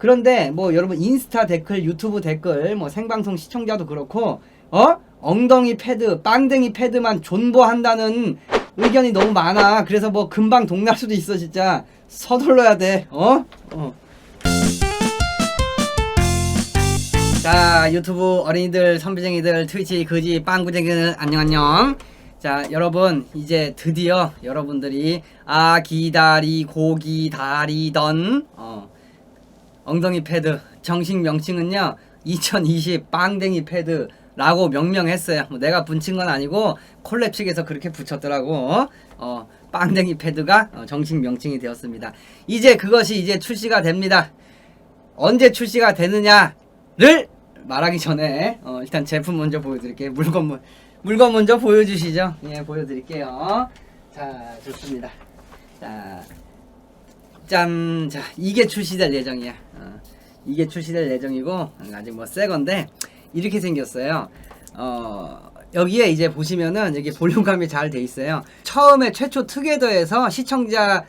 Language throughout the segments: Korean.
그런데 뭐 여러분 인스타 댓글, 유튜브 댓글, 뭐 생방송 시청자도 그렇고 어 엉덩이 패드, 빵댕이 패드만 존버한다는 의견이 너무 많아. 그래서 뭐 금방 동날 수도 있어 진짜. 서둘러야 돼. 어? 어. 자 유튜브 어린이들 선비쟁이들 트위치 그지 빵구쟁이들 안녕 안녕 자 여러분 이제 드디어 여러분들이 아 기다리고 기다리던 어, 엉덩이 패드 정식 명칭은요 2020 빵댕이 패드 라고 명명했어요 뭐 내가 붙인 건 아니고 콜랩 측에서 그렇게 붙였더라고 어, 어, 빵댕이 패드가 어, 정식 명칭이 되었습니다 이제 그것이 이제 출시가 됩니다 언제 출시가 되느냐를 말하기 전에 어, 일단 제품 먼저 보여드릴게요. 물건 문- 물건 먼저 보여주시죠. 예, 보여드릴게요. 자, 좋습니다. 자, 짠, 자 이게 출시될 예정이야. 어, 이게 출시될 예정이고 아직 뭐 새 건데 이렇게 생겼어요. 어. 여기에 이제 보시면은 여기 볼륨감이 잘 돼 있어요. 처음에 최초 투게더에서 시청자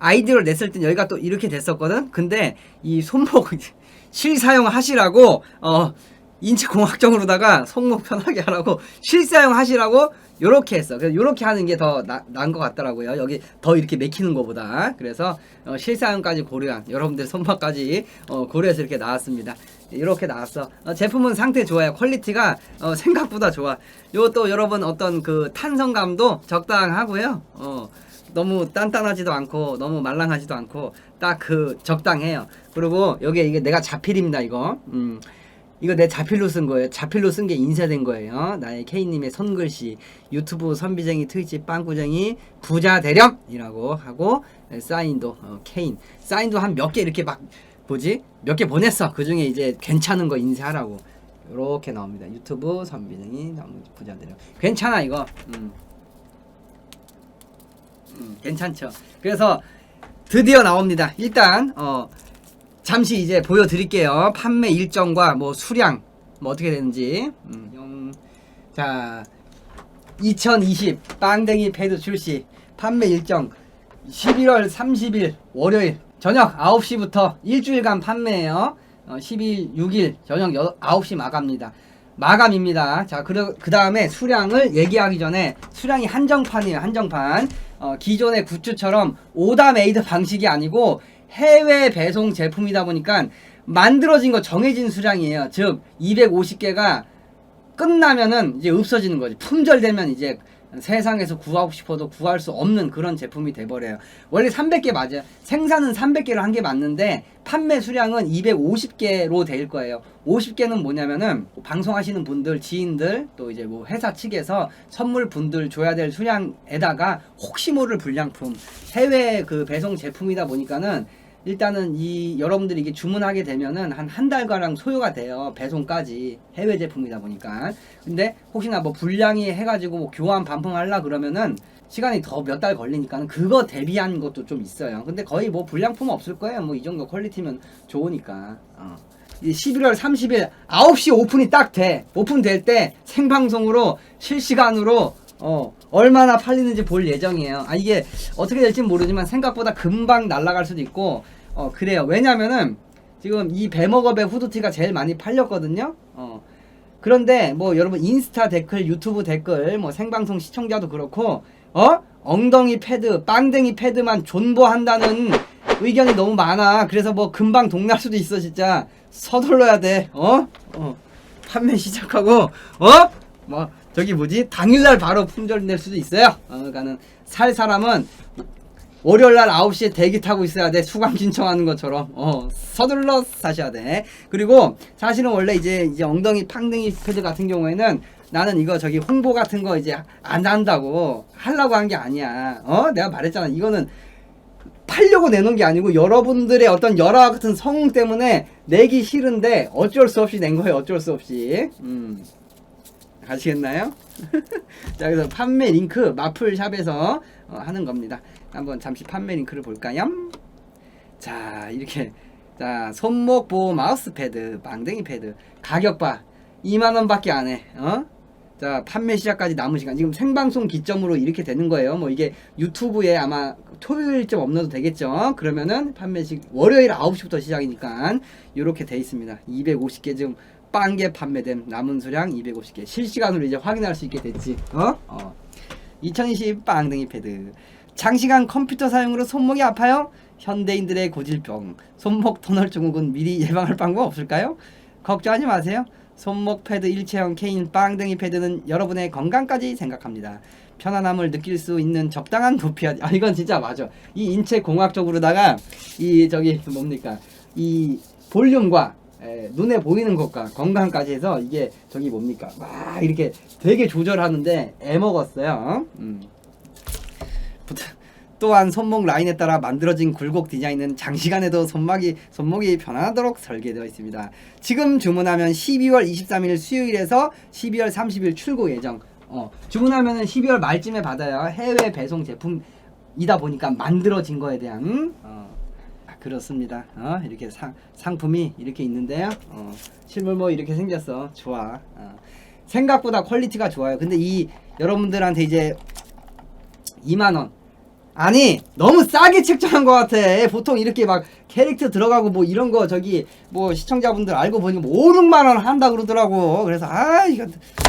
아이디어를 냈을 땐 여기가 또 이렇게 됐었거든. 근데 이 손목 실사용 하시라고 어 인체 공학적으로다가 손목 편하게 하라고 실사용 하시라고 요렇게 했어. 그래서 요렇게 하는 게 더 나은 것 같더라고요. 여기 더 이렇게 맥히는 것보다. 그래서 어, 실사용까지 고려한 여러분들 손목까지 어, 고려해서 이렇게 나왔습니다. 이렇게 나왔어. 어, 제품은 상태 좋아요. 퀄리티가 어, 생각보다 좋아. 요것도 여러분 어떤 그 탄성감도 적당하고요. 어, 너무 단단하지도 않고 너무 말랑하지도 않고 딱 그 적당해요. 그리고 여기에 이게 내가 자필입니다 이거. 음. 이거 내 자필로 쓴 거예요. 자필로 쓴 게 인쇄된 거예요. 나의 K님의 손글씨 유튜브 선비쟁이 트위치 빵구쟁이 부자 대렴이라고 하고 네, 사인도 어, K인 사인도 한 몇 개 이렇게 막 뭐지 몇 개 보냈어. 그 중에 이제 괜찮은 거 인쇄하라고 이렇게 나옵니다. 유튜브 선비쟁이 부자 대렴 괜찮아 이거. 음. 음, 괜찮죠. 그래서 드디어 나옵니다. 일단 어 잠시 이제 보여드릴게요. 판매 일정과 뭐 수량 뭐 어떻게 되는지. 음, 영- 자, 2020 빵댕이 패드 출시 판매 일정 11월 30일 월요일 저녁 9시부터 일주일간 판매해요. 어, 10일 6일 저녁 9시 마감입니다. 마감입니다. 자, 그, 그 다음에 수량을 얘기하기 전에 수량이 한정판이에요. 한정판. 어, 기존의 굿즈처럼 오다 메이드 방식이 아니고 해외 배송 제품이다 보니까 만들어진 거 정해진 수량이에요. 즉 250개가 끝나면은 이제 없어지는 거지. 품절되면 이제 세상에서 구하고 싶어도 구할 수 없는 그런 제품이 돼버려요. 원래 300개 맞아요. 생산은 300개로 한 게 맞는데 판매 수량은 250개로 될 거예요. 50개는 뭐냐면은 방송하시는 분들, 지인들, 또 이제 뭐 회사 측에서 선물 분들 줘야 될 수량에다가 혹시 모를 불량품, 해외 그 배송 제품이다 보니까는 일단은 이 여러분들이 이게 주문하게 되면은 한 한 달가량 소요가 돼요. 배송까지. 해외 제품이다 보니까. 근데 혹시나 뭐 불량이 해가지고 뭐 교환 반품하려 그러면은 시간이 더 몇 달 걸리니까는 그거 대비한 것도 좀 있어요. 근데 거의 뭐 불량품 없을 거예요. 뭐 이 정도 퀄리티면 좋으니까. 어. 이 11월 30일 9시 오픈이 딱 돼. 오픈될 때 생방송으로 실시간으로 어 얼마나 팔리는지 볼 예정이에요. 아 이게 어떻게 될지 모르지만 생각보다 금방 날아갈 수도 있고 어 그래요. 왜냐면은 지금 이 배먹업의 후드티가 제일 많이 팔렸거든요. 어 그런데 뭐 여러분 인스타 댓글, 유튜브 댓글, 뭐 생방송 시청자도 그렇고 어 엉덩이 패드, 빵댕이 패드만 존버한다는 의견이 너무 많아. 그래서 뭐 금방 동날 수도 있어 진짜. 서둘러야 돼. 어? 어. 판매 시작하고 어? 뭐 저기 뭐지? 당일날 바로 품절 낼 수도 있어요. 어, 그러니까는 살 사람은 월요일 날 9시에 대기 타고 있어야 돼. 수강 신청하는 것처럼. 어, 서둘러 사셔야 돼. 그리고 사실은 원래 이제 이제 엉덩이 팡댕이 패드 같은 경우에는 나는 이거 저기 홍보 같은 거 이제 안 한다고 하려고 한 게 아니야. 어? 내가 말했잖아. 이거는 팔려고 내놓은 게 아니고 여러분들의 어떤 열화 같은 성응 때문에 내기 싫은데 어쩔 수 없이 낸 거예요. 어쩔 수 없이. 음. 가시겠나요? 자, 그래서 판매 링크 마플샵에서 어, 하는 겁니다. 한번 잠시 판매 링크를 볼까요? 자, 이렇게 자, 손목 보호 마우스 패드, 망댕이 패드 가격 봐. 2만 원밖에 안 해. 어? 자, 판매 시작까지 남은 시간. 지금 생방송 기점으로 이렇게 되는 거예요. 뭐 이게 유튜브에 아마 토요일쯤 업로드 되겠죠. 그러면은 판매 시 월요일 9시부터 시작이니까 이렇게 돼 있습니다. 250개 지금 빵개 판매된 남은 수량 250개. 실시간으로 이제 확인할 수 있게 됐지. 어? 어. 2020 빵댕이 패드. 장시간 컴퓨터 사용으로 손목이 아파요? 현대인들의 고질병, 손목 터널 증후군 미리 예방할 방법 없을까요? 걱정하지 마세요. 손목 패드 일체형 케인 빵댕이 패드는 여러분의 건강까지 생각합니다. 편안함을 느낄 수 있는 적당한 높이야. 아 이건 진짜 맞아. 이 인체 공학적으로다가 이 저기 뭡니까 이 볼륨과 에, 눈에 보이는 것과 건강까지 해서 이게 저기 뭡니까 막 이렇게 되게 조절하는데 애 먹었어요. 음. 부터- 또한 손목 라인에 따라 만들어진 굴곡 디자인은 장시간에도 손목이 손목이 편안하도록 설계되어 있습니다. 지금 주문하면 12월 23일 수요일에서 12월 30일 출고 예정. 어, 주문하면은 12월 말쯤에 받아요. 해외 배송 제품이다 보니까 만들어진 거에 대한 어, 아, 그렇습니다. 어, 이렇게 상, 상품이 이렇게 있는데요. 어, 실물 뭐 이렇게 생겼어. 좋아. 어. 생각보다 퀄리티가 좋아요. 근데 이 여러분들한테 이제 2만 원 아니 너무 싸게 책정한 것 같아 보통 이렇게 막 캐릭터 들어가고 뭐 이런 거 저기 뭐 시청자분들 알고 보니 뭐 5, 6만 원 한다 그러더라고 그래서 아 이거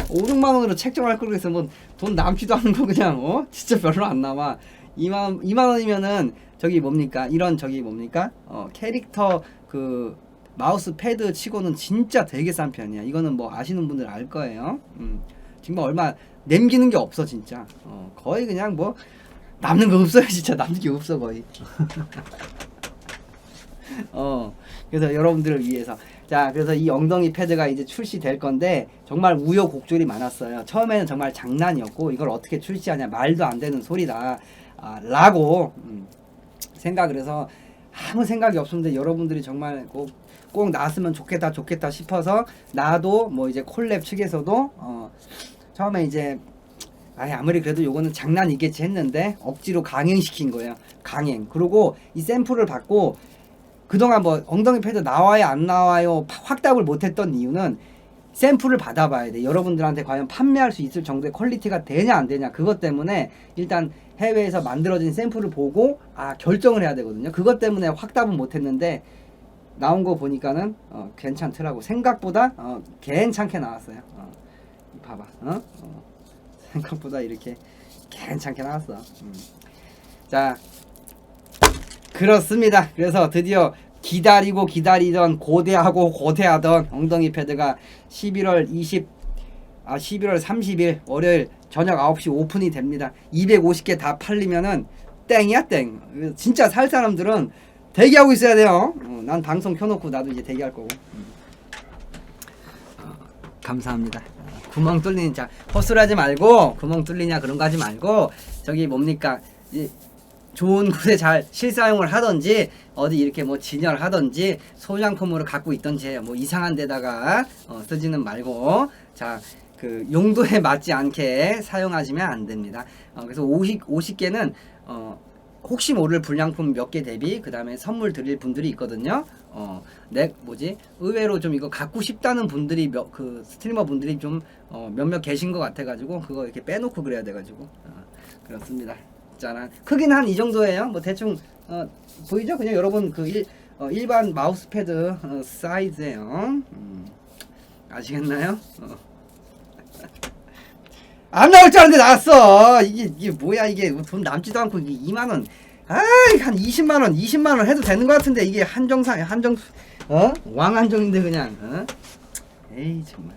5, 6만 원으로 책정할 걸 그래서 뭐 돈 남지도 거 그냥 어 진짜 별로 안 남아 2만 2만 원이면은 저기 뭡니까? 이런 저기 뭡니까? 어 캐릭터 그 마우스 패드 치고는 진짜 되게 싼 편이야. 이거는 뭐 아시는 분들 알 거예요. 음. 정말 얼마 남기는 게 없어 진짜. 어 거의 그냥 뭐 남는 거 없어요 진짜. 남는 게 없어 거의. 어 그래서 여러분들을 위해서. 자 그래서 이 엉덩이 패드가 이제 출시될 건데 정말 우여곡절이 많았어요. 처음에는 정말 장난이었고 이걸 어떻게 출시하냐 말도 안 되는 소리다. 아, 라고. 음, 생각을 해서 아무 생각이 없었는데 여러분들이 정말 꼭, 꼭 나왔으면 좋겠다 좋겠다 싶어서 나도 뭐 이제 콜랩 측에서도 어, 처음에 이제 아이 아무리 그래도 요거는 장난이겠지 했는데 억지로 강행시킨 거예요. 강행. 그리고 이 샘플을 받고 그동안 뭐 엉덩이 패드 나와요 안 나와요 파- 확답을 못했던 이유는 샘플을 받아봐야 돼. 여러분들한테 과연 판매할 수 있을 정도의 퀄리티가 되냐 안 되냐 그것 때문에 일단 해외에서 만들어진 샘플을 보고 아 결정을 해야 되거든요. 그것 때문에 확답은 못했는데 나온 거 보니까는 어, 괜찮더라고. 생각보다 어, 괜찮게 나왔어요. 어, 이 봐봐. 어? 어. 생각보다 이렇게 괜찮게 나왔어. 음. 자, 그렇습니다. 그래서 드디어 기다리고 기다리던 고대하고 고대하던 엉덩이 패드가 11월 20, 아 11월 30일 월요일 저녁 9시 오픈이 됩니다. 250개 다 팔리면은 땡이야 땡. 진짜 살 사람들은 대기하고 있어야 돼요. 어, 난 방송 켜놓고 나도 이제 대기할 거고. 음. 어, 감사합니다. 구멍 뚫리는 자 헛소리하지 말고 구멍 뚫리냐 그런 거 하지 말고 저기 뭡니까 이 좋은 곳에 잘 실사용을 하던지 어디 이렇게 뭐 진열하던지 소장품으로 갖고 있던지 뭐 이상한 데다가 어, 쓰지는 말고 자 그 용도에 맞지 않게 사용하시면 안 됩니다. 어, 그래서 50 50개는 어 혹시 모를 불량품 몇 개 대비 그 다음에 선물 드릴 분들이 있거든요. 어, 내 뭐지 의외로 좀 이거 갖고 싶다는 분들이 몇 그 스트리머 분들이 좀 어, 몇몇 계신 것 같아가지고 그거 이렇게 빼놓고 그래야 돼가지고 어, 그렇습니다. 짜란 크기는 한 이 정도예요. 뭐 대충 어, 보이죠? 그냥 여러분 그 일, 어, 일반 마우스패드 어, 사이즈예요. 음, 아시겠나요? 어. 안 나올 줄 알았는데 나왔어. 이게 이게 뭐야 이게 돈 남지도 않고 이게 2만 원. 아이 한 20만 원, 20만 원 해도 되는 것 같은데 이게 한정상 한정 어 왕한정인데 그냥 어? 에이 정말.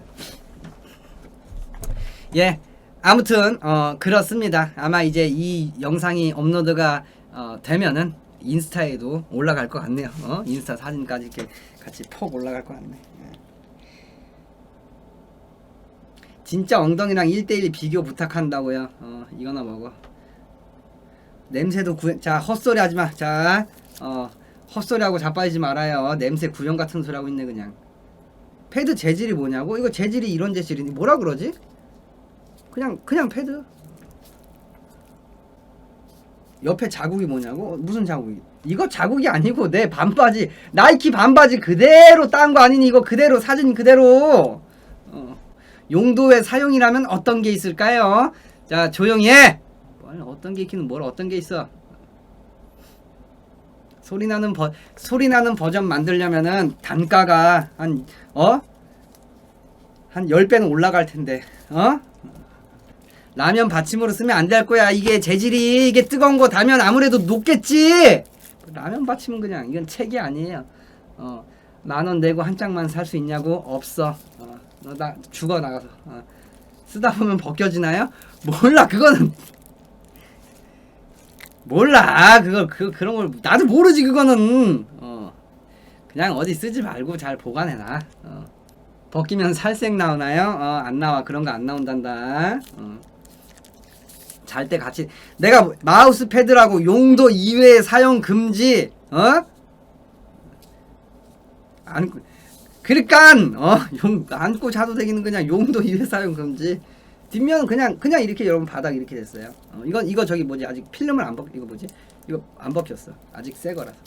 예 아무튼 어 그렇습니다. 아마 이제 이 영상이 업로드가 어, 되면은 인스타에도 올라갈 것 같네요. 어? 인스타 사진까지 이렇게 같이 폭 올라갈 것 같네. 예. 진짜 엉덩이랑 1대1 비교 부탁한다고요. 어, 이거나 먹어. 냄새도 구, 자, 헛소리 하지 마. 자, 어, 헛소리하고 자빠지지 말아요. 냄새 구형 같은 소리 하고 있네, 그냥. 패드 재질이 뭐냐고? 이거 재질이 이런 재질인데, 뭐라 그러지? 그냥, 그냥 패드. 옆에 자국이 뭐냐고? 어, 무슨 자국이? 이거 자국이 아니고 내 반바지 나이키 반바지 그대로 딴 거 아니니 이거 그대로 사진 그대로 어. 용도의 사용이라면 어떤 게 있을까요? 자 조용히 해. 뭘 어떤 게 있기는 뭘 어떤 게 있어? 소리 나는 버 소리 나는 버전 만들려면은 단가가 한 어? 한 10배는 올라갈 텐데. 어? 라면 받침으로 쓰면 안 될 거야. 이게 재질이 이게 뜨거운 거 다면 아무래도 녹겠지. 라면 받침은 그냥 이건 책이 아니에요. 어. 만 원 내고 한 장만 살 수 있냐고? 없어. 어. 너나 죽어 나가서. 어. 쓰다 보면 벗겨지나요? 몰라. 그거는 몰라. 그거 그 그런 걸 나도 모르지 그거는. 어. 그냥 어디 쓰지 말고 잘 보관해 놔. 어. 벗기면 살색 나오나요? 어, 안 나와. 그런 거 안 나온단다. 어. 잘때 같이 내가 마우스 패드라고 용도 이외에 사용 금지. 어? 안 그러니까 어 용 안고 자도 되기는 그냥 용도 이외 사용 금지. 뒷면은 그냥 그냥 이렇게 여러분 바닥 이렇게 됐어요. 어, 이건 이거 저기 뭐지 아직 필름을 안 벗 이거 뭐지 이거 안 벗겼어. 아직 새 거라서.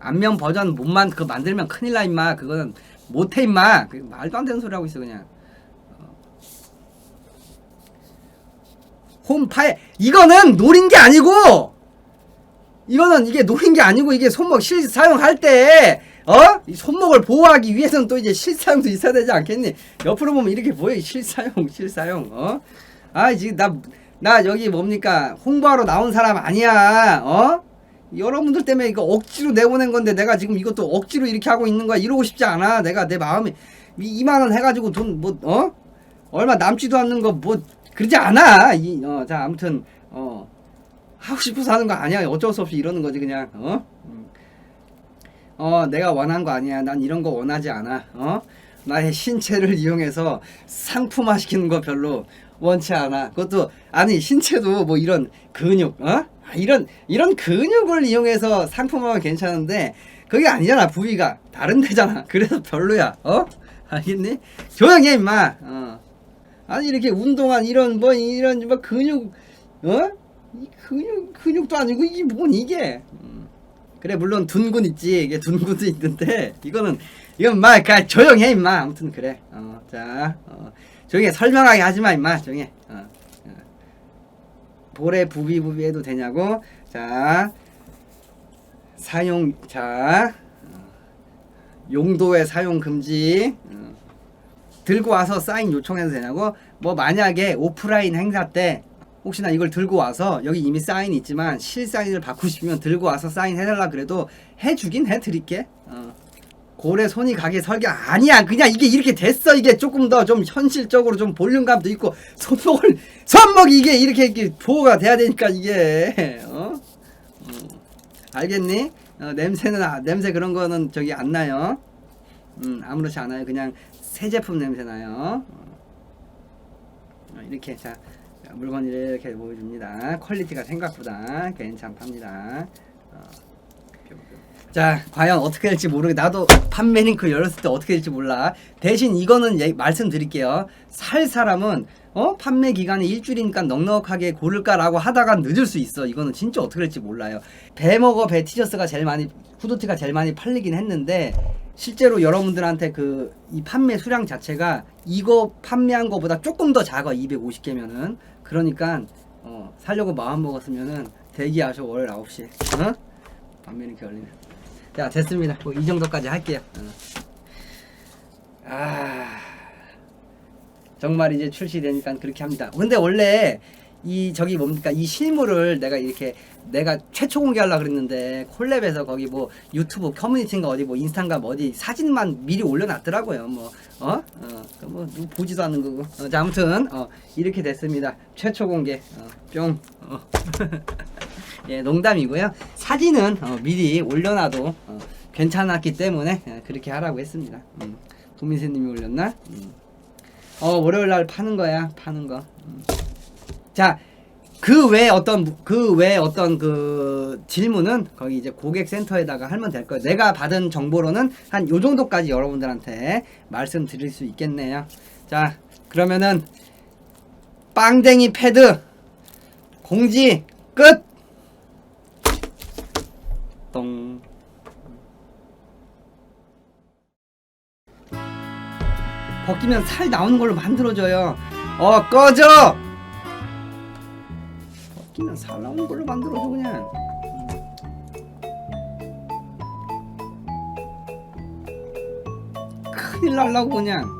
앞면 버전 못만 그거 만들면 큰일 나 임마. 그거는 못해 임마. 그 말도 안 되는 소리 하고 있어 그냥. 어. 홈 파일 이거는 노린 게 아니고 이거는 이게 노린 게 아니고 이게 손목 실 사용할 때 어? 이 손목을 보호하기 위해서는 또 이제 실사용도 있어야 되지 않겠니? 옆으로 보면 이렇게 보여 실사용 실사용 어? 아 지금 나 나 여기 뭡니까 홍보하러 나온 사람 아니야 어? 여러분들 때문에 이거 억지로 내보낸 건데 내가 지금 이것도 억지로 이렇게 하고 있는 거야 이러고 싶지 않아 내가 내 마음이 2만 원 해가지고 돈 뭐 어? 얼마 남지도 않는 거 뭐 그러지 않아 이, 어, 자 아무튼 어 하고 싶어서 하는 거 아니야 어쩔 수 없이 이러는 거지 그냥 어? 음. 어 내가 원한 거 아니야. 난 이런 거 원하지 않아. 어? 나의 신체를 이용해서 상품화 시키는 거 별로 원치 않아. 그것도 아니 신체도 뭐 이런 근육 어? 아, 이런 이런 근육을 이용해서 상품화하면 괜찮은데 그게 아니잖아 부위가. 다른 데잖아. 그래서 별로야. 어? 알겠니? 조용히 해 임마. 어. 아니 이렇게 운동한 이런 뭐 이런 뭐 근육 어? 이 근육 근육도 아니고 이게 뭔 이게? 음. 그래 물론 둔근 있지 이게 둔근도 있는데 이거는 이건 막 조용해 임마 아무튼 그래 어자 어, 조용히 해. 설명하게 하지 마 임마 조용히 해. 어, 어. 볼에 부비 부비 해도 되냐고 자 사용 자 어, 용도의 사용 금지 어. 들고 와서 사인 요청해도 되냐고 뭐 만약에 오프라인 행사 때 혹시나 이걸 들고 와서 여기 이미 사인이 있지만 실 사인을 받고 싶으면 들고 와서 사인 해달라 그래도 해주긴 해드릴게. 어. 고래 손이 가게 설계 아니야. 그냥 이게 이렇게 됐어. 이게 조금 더 좀 현실적으로 좀 볼륨감도 있고 손목을 손목이 이게 이렇게, 이렇게 보호가 돼야 되니까 이게. 어? 음. 알겠니? 어, 냄새는 아, 냄새 그런 거는 저기 안 나요. 음 아무렇지 않아요. 그냥 새 제품 냄새 나요. 어, 이렇게 자 자, 물건 이렇게 보여줍니다. 퀄리티가 생각보다 괜찮답니다. 어. 자, 과연 어떻게 될지 모르게 나도 판매 링크 열었을 때 어떻게 될지 몰라. 대신 이거는 얘- 말씀드릴게요. 살 사람은 어 판매 기간이 일주일이니까 넉넉하게 고를까라고 하다가 늦을 수 있어. 이거는 진짜 어떻게 될지 몰라요. 배먹어 배 티저스가 제일 많이 후드티가 제일 많이 팔리긴 했는데 실제로 여러분들한테 그 이 판매 수량 자체가 이거 판매한 거보다 조금 더 작아 250개면은 그러니까 어 살려고 마음 먹었으면은 대기하셔 월요일 9시. 어? 판매는 결리네. 자 됐습니다. 뭐 이 정도까지 할게요. 어. 아 정말 이제 출시되니까 그렇게 합니다. 근데 원래 이 저기 뭡니까 이 실물을 내가 이렇게 내가 최초 공개하려 그랬는데 콜랩에서 거기 뭐 유튜브 커뮤니티인가 어디 뭐 인스타인가 뭐 어디 사진만 미리 올려놨더라고요 뭐 어? 어, 뭐 누구 보지도 않는 거고 어, 자 아무튼 어, 이렇게 됐습니다 최초 공개 어, 뿅 어. 예 농담이고요 사진은 어, 미리 올려놔도 어, 괜찮았기 때문에 예, 그렇게 하라고 했습니다 음. 도민세님이 올렸나? 음. 어 월요일 날 파는 거야 파는 거 음. 자, 그 외에 어떤 그 외에 어떤 그 질문은 거기 이제 고객 센터에다가 하면 될 거예요. 내가 받은 정보로는 한 요 정도까지 여러분들한테 말씀드릴 수 있겠네요. 자, 그러면은 빵댕이 패드 공지 끝. 똥. 벗기면 살 나오는 걸로 만들어줘요. 어 꺼져. 벗기면 살 나오는 걸로 만들어줘 그냥. 큰일 날라고 그냥.